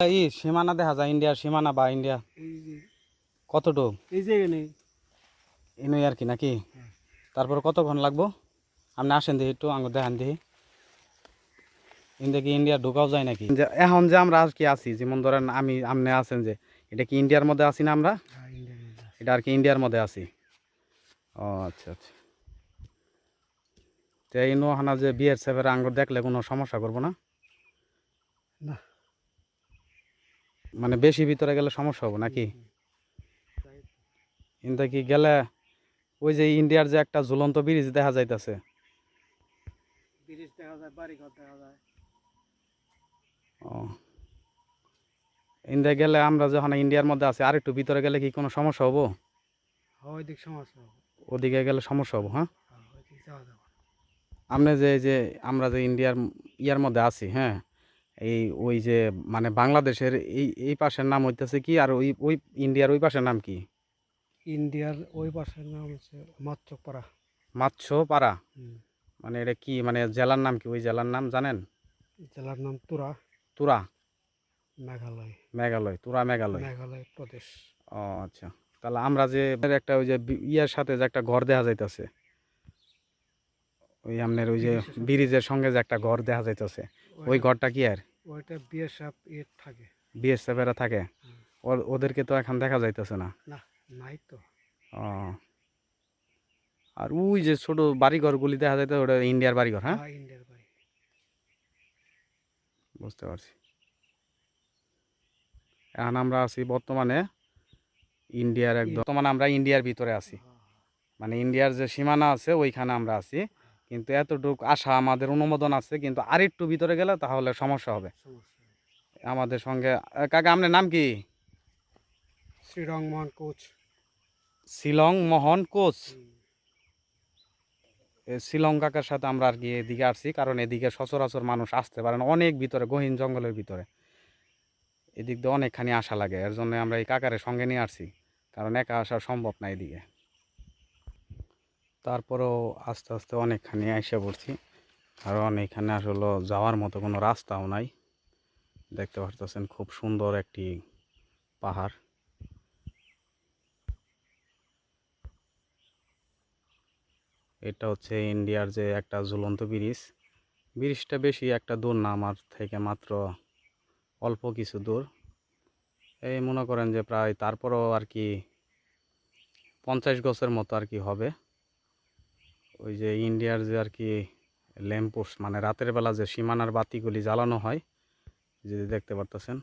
ই সীমানা দেখা যায় ইন্ডিয়ার সীমানা বা ইন্ডিয়া। এই যে। এই যে এখানে। ইনুই আর কি নাকি? তারপর কতক্ষণ লাগবো? আপনি আসেন দেখি একটু আঙুর দেখান দেখি। ইন্ডিয়া কি ইন্ডিয়া ঢুকাও যায় নাকি? যে এখন যে আমরা আজকে আছি যেমন ধরেন আমি আপনি আছেন যে এটা কি ইন্ডিয়ার মধ্যে আছি না আমরা? হ্যাঁ। এটা আর কি ইন্ডিয়ার মধ্যে আছি। ও আচ্ছা আচ্ছা। তো এই নোহানা যে বিয়ের সেভের আঙ্গুর দেখলে কোনো সমস্যা করব না? না। মানে বেশি ভিতরে গেলে সমস্যা হবে নাকি? কিন্তু কি গেলে ওই যে ইন্ডিয়ার যে একটা ঝুলন্ত ব্রিজ দেখা যাইতেছে। ব্রিজ দেখা যায় বাড়ি দেখা যায়। ও। ইন্ডিয়া গেলে আমরা যখন ইন্ডিয়ার মধ্যে আছি আর একটু ভিতরে গেলে কি কোনো সমস্যা হব? হ্যাঁ ওইদিক সমস্যা ওদিকে গেলে সমস্যা হব হ্যাঁ? হ্যাঁ। আপনি যে এই যে আমরা যে ইন্ডিয়ার ইয়ার মধ্যে আছি হ্যাঁ? এই ওই যে মানে বাংলাদেশের এই এই পাশের নাম হইতেছে কি আর ওই ওই ইন্ডিয়ার ওই পাশের নাম কি? ইন্ডিয়ার ওই পাশের নাম হচ্ছে মাত্রপাড়া মাছ পাড়া হুম। মানে এটা কি? মানে জেলার নাম কি? ওই জেলার নাম জানেন? জেলার নাম তুরা। তুরা? মেঘালয়। মেঘালয় তুরা মেঘালয়। মেঘালয় প্রদেশ। ও আচ্ছা। তাহলে আমরা যে একটা ওই যে ইয়ার সাথে যে একটা ঘর দেখা যাইতেছে। ওই আপনার ওই যে ব্রিজের সঙ্গে যে একটা ঘর দেখা যাইতেছে। ওই ঘরটা কি আর? ওইটা বিএসএফ এর থাকে। বিএসএফ এরা থাকে? ওদেরকে তো এখন দেখা যাইতেছে না। না নাই তো। ও। আর ওই যে ছোট বাড়িঘরগুলি দেখা যাইতে ওটা ইন্ডিয়ার বাড়িঘর হ্যাঁ? হ্যাঁ ইন্ডিয়ার বাড়ি। বুঝতে পারছি। এখন আমরা আছি বর্তমানে ইন্ডিয়ার একদম বর্তমানে আমরা ইন্ডিয়ার ভিতরে আছি। মানে ইন্ডিয়ার যে সীমানা আছে ওইখানে আমরা আছি। কিন্তু এতটুকু আশা আমাদের অনুমোদন আছে কিন্তু আরেকটু ভিতরে গেলে তাহলে সমস্যা হবে। আমাদের সঙ্গে কাকা আপনার নাম কি? শ্রীরং মোহন কোচ। শিলং মোহন কোচ শিলং কাকার সাথে আমরা আর কি এদিকে আসছি কারণ এদিকে সচরাচর মানুষ আসতে পারে না অনেক ভিতরে গহীন জঙ্গলের ভিতরে। এদিক দিয়ে অনেকখানি আশা লাগে এর জন্য আমরা এই কাকারের সঙ্গে নিয়ে আসছি কারণ একা আসা সম্ভব না এদিকে। তারপরেও আস্তে আস্তে অনেকখানি এসে পড়ছি। কারণ এখানে আসলে যাওয়ার মতো কোনো রাস্তাও নাই। দেখতে পারতেছেন খুব সুন্দর একটি পাহাড়। এটা হচ্ছে ইন্ডিয়ার যে একটা ঝুলন্ত ব্রিজ। ব্রিজটা বেশি একটা দূর না, আমার থেকে মাত্র অল্প কিছু দূর। এই মনে করেন যে প্রায় তারপরও আর কি পঞ্চাশ গছের মতো আর কি হবে। ওই যে ইন্ডিয়ার যে আর কি ল্যাম্পোস্ট মানে রাতের বেলা যে সীমানার বাতিগুলি জ্বালানো হয়, যদি দেখতে পারতেছেন।